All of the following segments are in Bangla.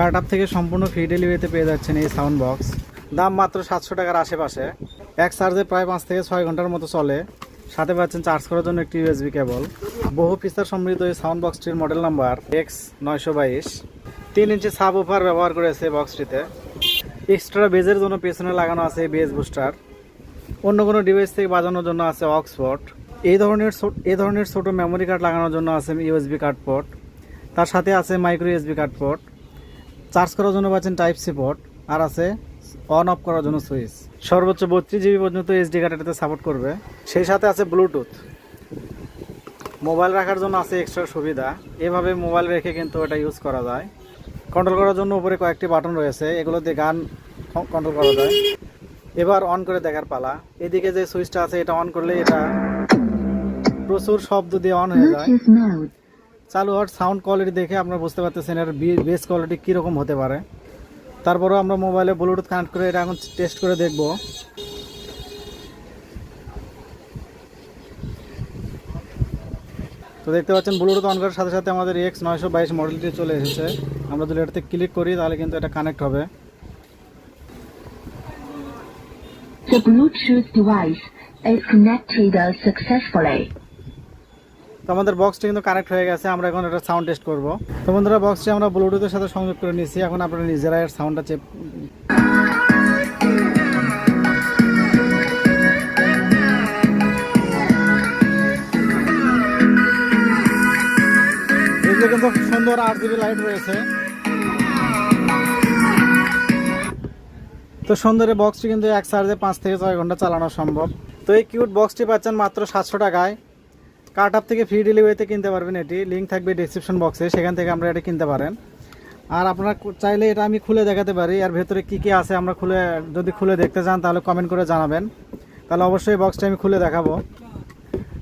কার্ট আপ থেকে সম্পূর্ণ ফ্রি ডেলিভারিতে পেয়ে যাচ্ছেন এই সাউন্ড বক্স দাম মাত্র সাতশো টাকার আশেপাশে। এক চার্জে প্রায় পাঁচ থেকে ছয় ঘণ্টার মতো চলে। সাথে পাচ্ছেন চার্জ করার জন্য একটি ইউএসবি কেবল বহু ফিচার সমৃদ্ধ এই সাউন্ড বক্সটির মডেল নাম্বার এক্স নয়শো বাইশ। তিন ইঞ্চি সাব ওফার ব্যবহার করেছে বক্সটিতে এক্সট্রা বেজের জন্য পেছনে লাগানো আছে বেজ বুস্টার অন্য কোনো ডিভাইস থেকে বাজানোর জন্য আছে অক্সফোর্ড এই ধরনের এই ধরনের ছোটো মেমোরি কার্ড লাগানোর জন্য আছে ইউএসবি কার্ড পোর্ট তার সাথে আছে micro USB card port charge করার জন্য পাচ্ছেন টাইপ সি পোর্ট আর আছে অন অফ করার জন্য সুইচ সর্বোচ্চ বত্রিশ জিবি পর্যন্ত এইচডি কার্ড এটাতে সাপোর্ট করবে। সেই সাথে আছে ব্লুটুথ মোবাইল রাখার জন্য আছে এক্সট্রা সুবিধা। এভাবে মোবাইল রেখে কিন্তু এটা ইউজ করা যায়। কন্ট্রোল করার জন্য উপরে কয়েকটি বাটন রয়েছে। এগুলো দিয়ে গান কন্ট্রোল করা যায়। এবার অন করে দেখার পালা। এদিকে যে সুইচটা আছে, এটা অন করলে এটা প্রচুর শব্দ দিয়ে অন হয়ে যায়. চালু হওয়ার সাউন্ড কোয়ালিটি দেখে আপনারা বুঝতে পারতেছেন এর বেস কোয়ালিটি কীরকম হতে পারে। তারপরেও আমরা মোবাইলে ব্লুটুথ কানেক্ট করে এটা এখন টেস্ট করে দেখব। তো দেখতে পাচ্ছেন ব্লুটুথ অন করার সাথে সাথে আমাদের এক্স নয়শো বাইশ মডেলটি চলে এসেছে। আমরা যদি এটাতে ক্লিক করি, তাহলে কিন্তু এটা কানেক্ট হবে। The Bluetooth device is connected successfully. তো আমাদের বক্সটি কিন্তু কানেক্ট হয়ে গেছে, আমরা এখন এটা সাউন্ড টেস্ট করব। তো বন্ধুরা বক্সটি আমরা ব্লুটুথের সাথে সংযোগ করে নিয়েছি, এখন আপনারা নিজেরা এর সাউন্ডটা চেপ কিন্তু সুন্দর আট জিবি লাইট রয়েছে। তো সুন্দর এই বক্সটি কিন্তু এক চার্জে পাঁচ থেকে ছয় ঘণ্টা চালানো সম্ভব। তো এই কিউট বক্সটি পাচ্ছেন মাত্র সাতশো টাকায়। কার্ট আপ থেকে ফ্রি ডেলিভারিতে কিনতে পারবেন এটি। লিঙ্ক থাকবে ডিসক্রিপশন বক্সে সেখান থেকে আমরা এটা কিনতে পারেন। আর আপনারা চাইলে এটা আমি খুলে দেখাতে পারি। আর ভেতরে কী কী আছে আমরা খুলে, যদি খুলে দেখতে চান তাহলে কমেন্ট করে জানাবেন। তাহলে অবশ্যই বক্সটা আমি খুলে দেখাবো।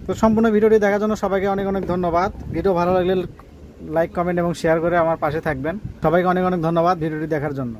তো সম্পূর্ণ ভিডিওটি দেখার জন্য সবাইকে অনেক অনেক ধন্যবাদ। ভিডিও ভালো লাগলে লাইক কমেন্ট এবং শেয়ার করে আমার পাশে থাকবেন। সবাইকে অনেক অনেক ধন্যবাদ ভিডিওটি দেখার জন্য।